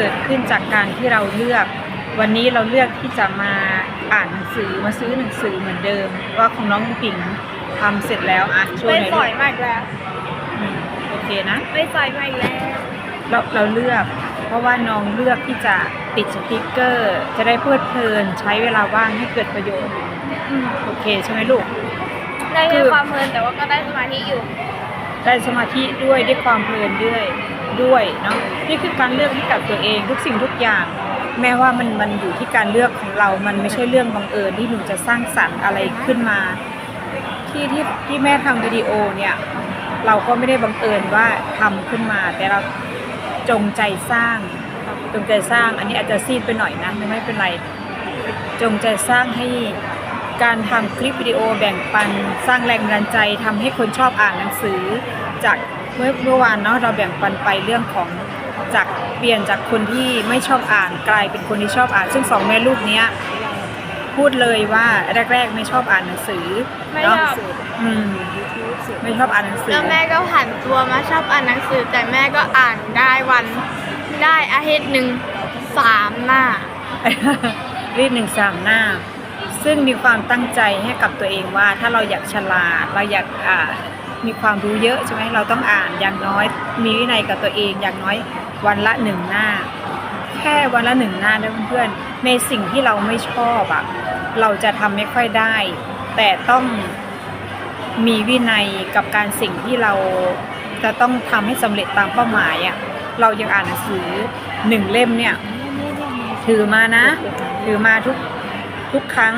กิดขึ้นจากการที่เราเลือก วันนี้เราเลือกที่จะมาอ่านหนังสือมาซื้อหนังสือเหมือนเดิม ว่าของน้องปิ่งทำเสร็จแล้วอะช่วยไม่หน่อยสลูอกยมากแล้วอืมโอเคนะไม่สอยมากแล้ว เราเราเลือก เพราะว่าน้องเลือกที่จะติดสติกเกอร์ จะได้เพลิดเพลินใช้เวลาว่างให้เกิดประโยชน์อืมโอเคใช่ไหมลูก ได้คืแค่อความเพลินแต่ว่าก็ได้สมาธิอยู่ ได้สมาธิด้วยได้ความเพลินด้วย ด้วยเนาะนี่คือการเลือกให้กับตัวเองทุกสิ่งทุกอย่าง แม้ว่ามันมันอยู่ที่การเลือกของเรา มันไม่ใช่เรื่องบังเอิญที่หนูจะสร้างสรรค์อะไรขึ้นมา ที่ที่ที่แม่ทำวิดีโอเนี่ยเราก็ไม่ได้บังเอิญว่าทำขึ้นมา แต่เราจงใจสร้าง จงใจสร้างอันนี้อาจจะซีดไปหน่อยนะไม่เป็นไร จงใจสร้างให้การทำคลิปวิดีโอแบ่งปันสร้างแรงบันดาลใจทำให้คนชอบอ่านหนังสือจาก มื่อเมื่อวานเนาะเราแบ่งปันไปเรื่องของจากเปลี่ยนจากคนที่ไม่ชอบอ่านกลายเป็นคนที่ชอบอ่าน ซึ่งสองแม่ลูกเนี้ยพูดเลยว่าแรก ๆ ไม่ชอบอ่านหนังสือไม่ชเนาะอบอืมไม่ชอบอ่านหนังสือ แล้วแม่ก็ผันตัวมาชอบอ่านหนังสือ แต่แม่ก็อ่านได้วันได้อาทิตย์หนึ่งสามหน้า รีดหนึ่งสามหน้า ซึ่งมีความตั้งใจให้กับตัวเองว่าถ้าเราอยากฉลาด เราอยากอ่า มีความรู้เยอะใช่ไหมเราต้องอ่านอย่างน้อยมีวินัยกับตัวเองอย่างน้อยวันละหนึ่งหน้า แค่วันละหนึ่งหน้านะเพื่อนๆในสิ่งที่เราไม่ชอบอะเราจะทำไม่ค่อยได้ แต่ต้องมีวินัยกับการสิ่งที่เราจะต้องทำให้สำเร็จตามเป้าหมายอะเรายังอ่านหนังสือหนึ่งเล่มเนี่ยถือมานะถือมาทุกทุกครั้ง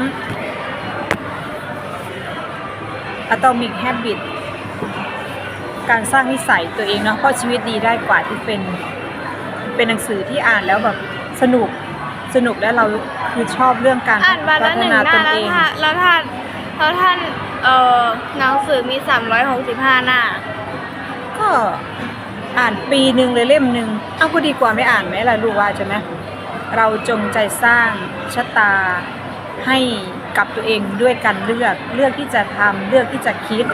Atomic Habit การสร้างนิสัยตัวเองเนาะเพราะชีวิตดีได้กว่าที่เป็น เป็นหนังสือที่อ่านแล้วแบบสนุกสนุกและเราคือชอบเรื่องการอ่านวันพัละฒหนึ่งนาหน้าตนแล้วเองถ้าแล้วถ้าแล้วท่านเอ่อหนังสือมี 365 หน้า ก็อ่านปีหนึ่งเลยเล่มหนึ่งเอาก็ดีกว่าไม่อ่านไหมล่ะลูกว่าใช่ไหมเราจงใจสร้างชะตาให้กับตัวเองด้วยการเลือกเลือกที่จะทำเลือกที่จะคิด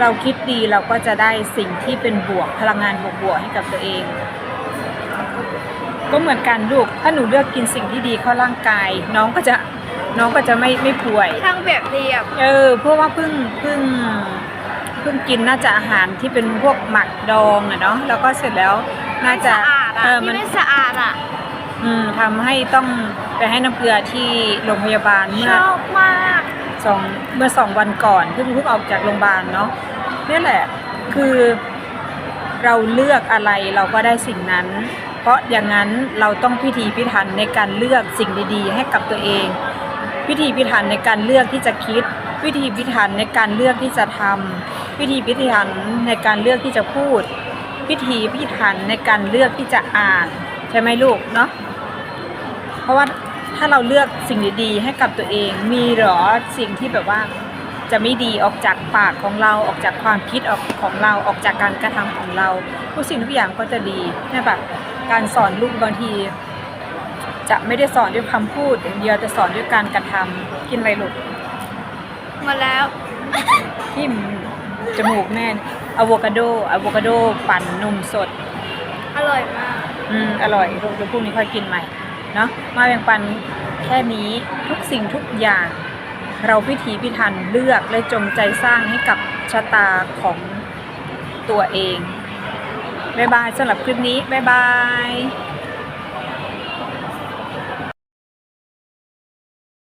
เราคิดดีเราก็จะได้สิ่งที่เป็นบวกพลังงานบวกๆให้กับตัวเอง ก็เหมือนกันลูก ถ้าหนูเลือกกินสิ่งที่ดีเข้าร่างกาย น้องก็จะน้องก็จะไม่ไม่ป่วยช่างเปรียบเทียบ เออเพราะว่าเพิ่งเพิ่งเพิ่งกินน่าจะอาหารที่เป็นพวกหมักดองอะเนาะแล้วก็เสร็จแล้วน่าจะสะอาดอะเออที่มันไม่สะอาดอะอืมทำให้ต้องไปให้น้ำเกลือที่โรงพยาบาลชเมื่ออบมาก สองเมื่อสองวันก่อนเพิ่งเพิ่งออกจากโรงพยาบาลเนาะนี่แหละคือเราเลือกอะไรเราก็ได้สิ่งนั้น เพราะอย่างนั้นเราต้องพิธีพิถันในการเลือกสิ่งดีๆ ให้กับตัวเอง พิธีพิถันในการเลือกที่จะคิดพิธีพิถันในการเลือกที่จะทำพิธีพิถันในการเลือกที่จะพูด พิธีพิถันในการเลือกที่จะอ่าน ใช่ไหมลูกเนาะเพราะว่าาเราเลือกสิ่งดีๆให้กับตัวเอง มีเหรอสิ่งที่แบบว่าจะไม่ดีออกจากปากของเราออกจากความคิดออกของเราออกจากการกระทำของเราทุกสิ่งทุกอย่างก็จะดีนี่แบบการสอนลูกบางที จะไม่ได้สอนด้วยคำพูดอย่างเดียวจะสอนด้วยการกระทำกินอะไรลูกหมาแล้วทิ่มจมูกแม่อะโวคาโดอะโวคาโดปั่นนมสด อร่อยมาก อืม อร่อยเดี๋ยวเดี๋ยวพรุ่งนี้ค่อยกินใหม่ เนาะมาแบ่งปันแค่นี้ทุกสิ่งทุกอย่าง เราพิถีพิถันเลือกและจงใจสร้างให้กับชะตาของตัวเอง บ๊ายบายสำหรับคลิปนี้ บ๊ายบาย